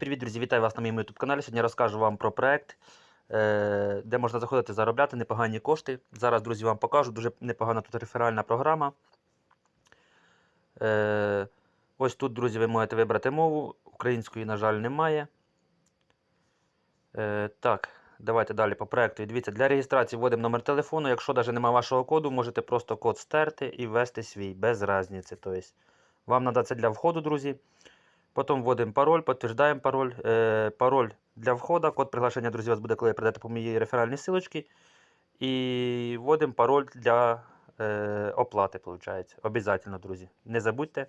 Привіт, друзі! Вітаю вас на моєму YouTube каналі. Сьогодні розкажу вам про проект, е, де можна заходити заробляти непогані кошти. Зараз, друзі, вам покажу. Дуже непогана тут реферальна програма. Е, Ось тут, друзі, ви можете вибрати мову. Української, на жаль, немає. Е, Так, давайте далі по проекту. Дивіться, для реєстрації вводимо номер телефону. Якщо навіть немає вашого коду, можете просто код стерти і ввести свій, без різниці. Тобто, вам треба це для входу, друзі. Потім вводимо пароль, підтверждаємо пароль. Е, пароль для входу, код приглашення, друзі, вас буде, коли прийдете по моїй реферальній силочці. І вводимо пароль для е, оплати, виходить. Обязательно, друзі. Не забудьте.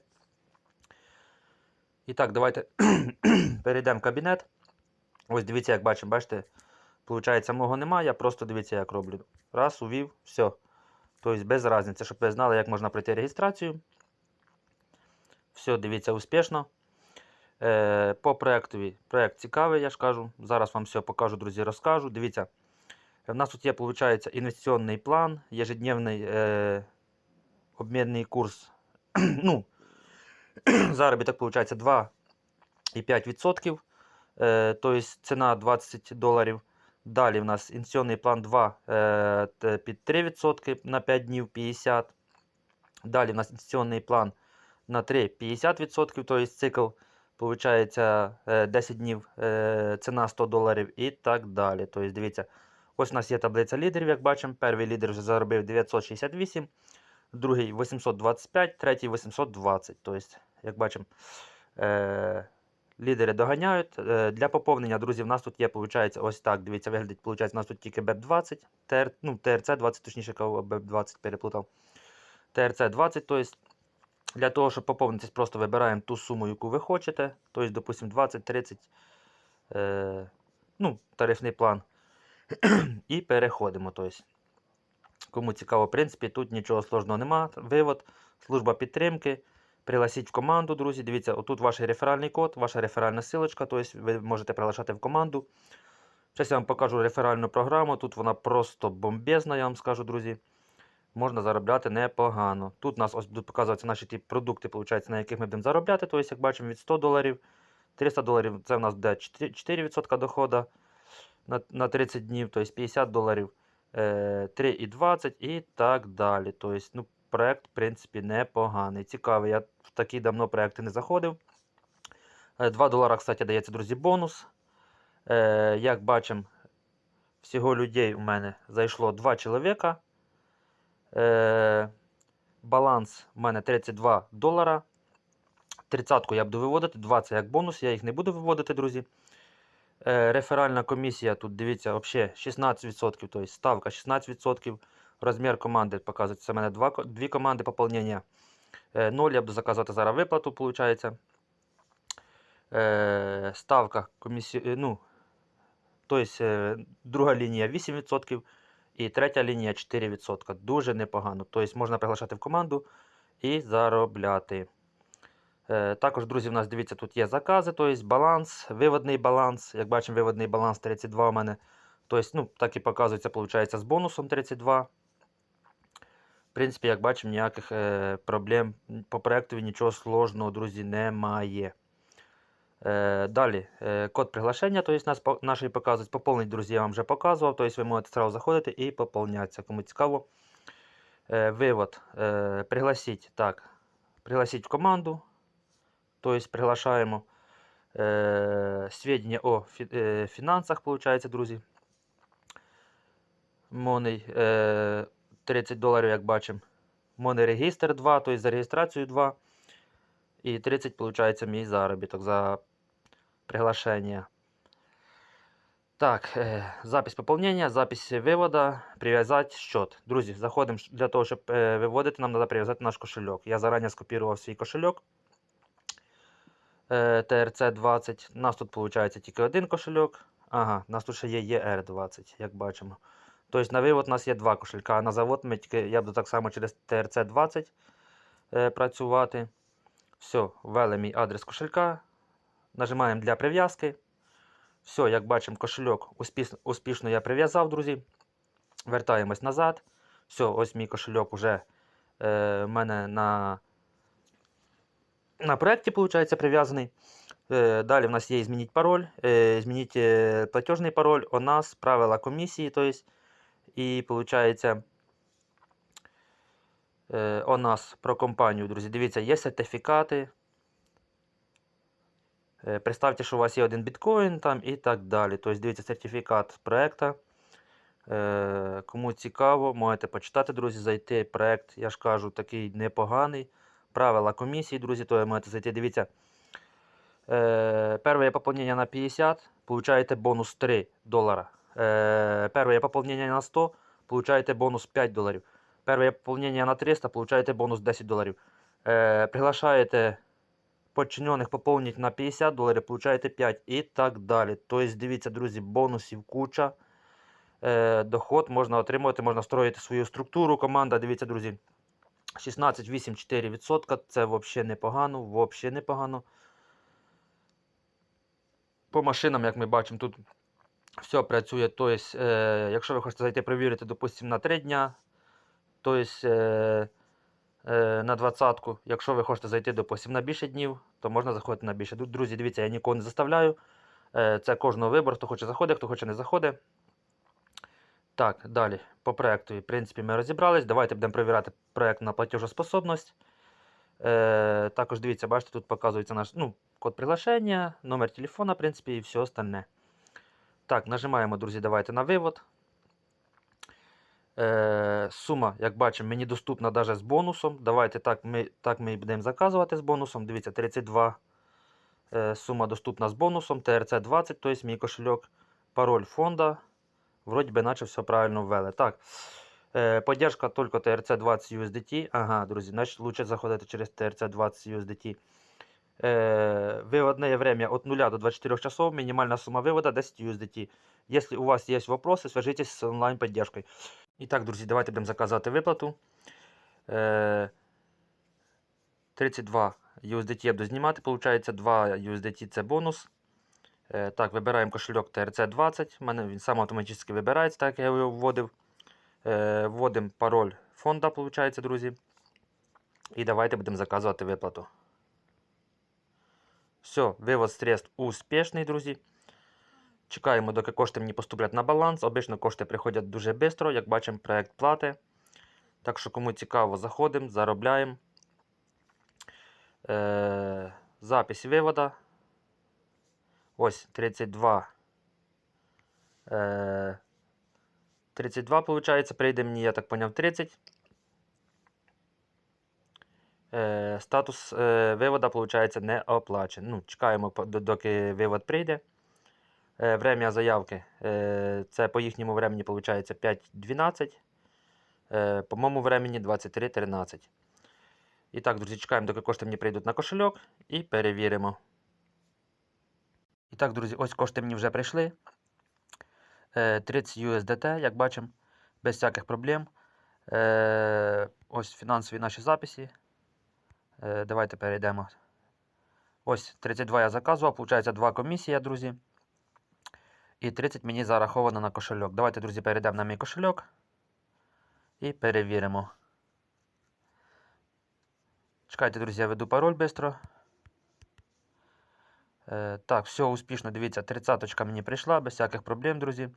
І так, давайте перейдемо в кабінет. Ось дивіться, як бачимо, бачите, Получається, мого немає, я просто дивіться, як роблю. Раз, увів, все. Тобто без різниці, щоб ви знали, як можна пройти реєстрацію. Все, дивіться, успішно. Е, По проєктові. Проєкт цікавий, я ж кажу. Зараз вам все покажу, друзі, розкажу. Дивіться, в нас тут є, виходить, інвестиційний план, ежедневний е, обмінний курс. ну, Заробіток, виходить, 2,5%. Е, тобто ціна 20 доларів. Далі в нас інвестиційний план 2 е, під 3% на 5 днів 50. Далі в нас інвестиційний план на 3 50%, тобто цикл виходить 10 днів, е, ціна 100 доларів і так далі. Тобто, дивіться, ось у нас є таблиця лідерів, як бачимо. Перший лідер вже заробив 968, другий 825, третій 820. Тобто, як бачимо, е, лідери доганяють. Е, Для поповнення, друзі, в нас тут є, виходить, ось так. Дивіться, виглядить, виходить, у нас тут тільки БЕП-20, ТР, ну, ТРЦ-20, точніше, кого БЕП-20 переплутав. ТРЦ-20, тобто для того, щоб поповнитись, просто вибираємо ту суму, яку ви хочете. Тобто, допустимо, 20-30, е, ну, тарифний план. І переходимо. Тобто, кому цікаво, в принципі, тут нічого сложного нема. Вивод, служба підтримки. Пригласіть в команду, друзі. Дивіться, отут ваш реферальний код, ваша реферальна силочка, тобто ви можете приглашати в команду. Зараз я вам покажу реферальну програму. Тут вона просто бомбезна, я вам скажу, друзі. Можна заробляти непогано. Тут у нас ось будуть показуватися наші ті продукти, виходить, на яких ми будемо заробляти. Тобто, як бачимо, від 100 доларів, 300 доларів це в нас буде 4%, 4% доходу на, на 30 днів, тобто 50 доларів, е, 3,20 і так далі. Тобто, ну, проект, в принципі, непоганий. Цікавий. Я в такі давно проекти не заходив. Е, 2 долара, кстати, дається, друзі, бонус. Е, як бачимо, всього людей у мене зайшло 2 чоловіка. Е, баланс у мене 32 долара. 30-ку я буду виводити, 20 як бонус, я їх не буду виводити, друзі. Е, реферальна комісія тут, дивіться, взагалі 16%, тобто ставка 16%. Розмір команди показується. В мене два, дві команди поповнення. Е, 0 я буду заказувати зараз виплату, виходить. Е, ставка комісії, е, ну, тобто е, друга лінія 8% і третя лінія 4%. Дуже непогано. Тобто можна приглашати в команду і заробляти. Е, Також, друзі, у нас дивіться, тут є закази, тобто баланс, виводний баланс. Як бачимо, виводний баланс 32 у мене. Тобто, ну, так і показується, виходить, з бонусом 32. В принципі, як бачимо, ніяких е, проблем по проектові нічого сложного, друзі, немає. Е, далі, е, код приглашення, нас по- нашої показують. Поповнить, друзі, я вам вже показував. Тобто ви можете одразу заходити і поповнятися, кому цікаво. Е, вивод. Пригласіть, так, пригласіть в команду. Тобто приглашаємо е, сведения о фінансах, виходить, друзі. Монey е, 30 доларів, як бачимо. Монey регістр 2, тобто за реєстрацію 2. І 30, виходить, мій заробіток за приглашення. Так, е, запись поповнення, запись вивода, прив'язати счет. Друзі, заходимо для того, щоб е, виводити, нам треба прив'язати наш кошельок. Я зарані скопірував свій кошельок. Е, TRC20. У нас тут виходить тільки один кошельок. Ага, у нас тут ще є ER20, як бачимо. Тобто на вивод у нас є два кошелька, а на завод ми тільки, я буду так само через TRC20 е, працювати. Все, ввели мій адрес кошелька. Нажимаємо для прив'язки. Все, як бачимо, кошельок успішно, я прив'язав, друзі. Вертаємось назад. Все, ось мій кошельок вже е, в мене на, на проєкті, виходить, прив'язаний. Е, Далі в нас є змініть пароль, е, змініть е, платіжний пароль, у нас правила комісії, то есть, і виходить, е, у нас про компанію, друзі. Дивіться, є сертифікати. Е, Представте, що у вас є один біткоін там і так далі. Тобто, дивіться, сертифікат проекту. Е, Кому цікаво, можете почитати, друзі, зайти. Проект, я ж кажу, такий непоганий. Правила комісії, друзі, то можете зайти. Дивіться. Е, Первое пополнение на 50, получаете бонус 3 доллара. Е, Первое пополнение на 100, получаете бонус 5 доларів. Первое пополнение на 300, получаете бонус 10 доларів. Приглашаєте подчинених поповнити на 50 доларів, получаєте 5 і так далі. Тобто, дивіться, друзі, бонусів куча. Е, Доход можна отримувати, можна строїти свою структуру. Команда, дивіться, друзі, 16,8-4%. Це взагалі непогано, взагалі непогано. По машинам, як ми бачимо, тут все працює. Тобто, е, якщо ви хочете зайти перевірити, допустимо, на 3 дня, тобто е, на 20-ку. Якщо ви хочете зайти, допустимо, на більше днів, то можна заходити на більше. Друзі, дивіться, я нікого не заставляю. Е, це кожного вибору, хто хоче заходить, хто хоче не заходить. Так, далі. По проекту, в принципі, ми розібрались. Давайте будемо перевіряти проект на платежоспособність. Е, також дивіться, бачите, тут показується наш ну, код приглашення, номер телефона, в принципі, і все остальне. Так, нажимаємо, друзі, давайте на вивод. Е, сума, як бачимо, мені доступна навіть з бонусом. Давайте так ми, так ми і будемо заказувати з бонусом. Дивіться, 32 е, сума доступна з бонусом, TRC20, тобто мій кошельок, пароль фонда. Вроді би, наче все правильно ввели. Так. Е, поддержка только TRC20 USDT. Ага, друзі, значить лучше заходити через TRC20 USDT. Э, выводное время от 0 до 24 часов, минимальная сумма вывода 10 USDT. Если у вас есть вопросы, свяжитесь с онлайн-поддержкой. Итак, друзі, давайте будемо заказувати виплату. Е, 32 USDT я буду знімати, получається 2 USDT це бонус. Е, так, вибираємо кошельок TRC20. У мене він сам автоматично вибирається, так як я його вводив. Е, вводимо пароль фонда, виходить, друзі. І давайте будемо заказувати виплату. Все, вивод средств успішний, друзі. Чекаємо, доки кошти мені поступлять на баланс. Обично кошти приходять дуже швидко, як бачимо, проект плати. Так що, кому цікаво, заходимо, заробляємо. Е, запись вивода. Ось 32. Е, 32, виходить, прийде мені, я так поняв, 30. Е, статус е, вивода, виходить, не оплачений. Ну, чекаємо, доки вивод прийде. Е, время заявки. Е, це по їхньому времени, виходить, 5.12. Е, по моєму времени 23.13. І так, друзі, чекаємо, доки кошти мені прийдуть на кошельок і перевіримо. І так, друзі, ось кошти мені вже прийшли. Е, 30 USDT, як бачимо, без всяких проблем. Ось фінансові наші записи. Е, давайте перейдемо. Ось 32 я заказував, виходить 2 комісія, друзі. І 30 мені зараховано на кошельок. Давайте, друзі, перейдемо на мій кошельок і перевіримо. Чекайте, друзі, я веду пароль швидко. Е, так, все успішно. Дивіться, 30 мені прийшла без всяких проблем, друзі.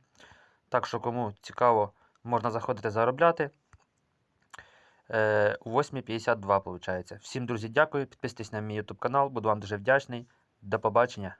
Так що, кому цікаво, можна заходити заробляти. Е, 8.52, виходить. Всім, друзі, дякую. Підписуйтесь на мій YouTube канал, буду вам дуже вдячний. До побачення.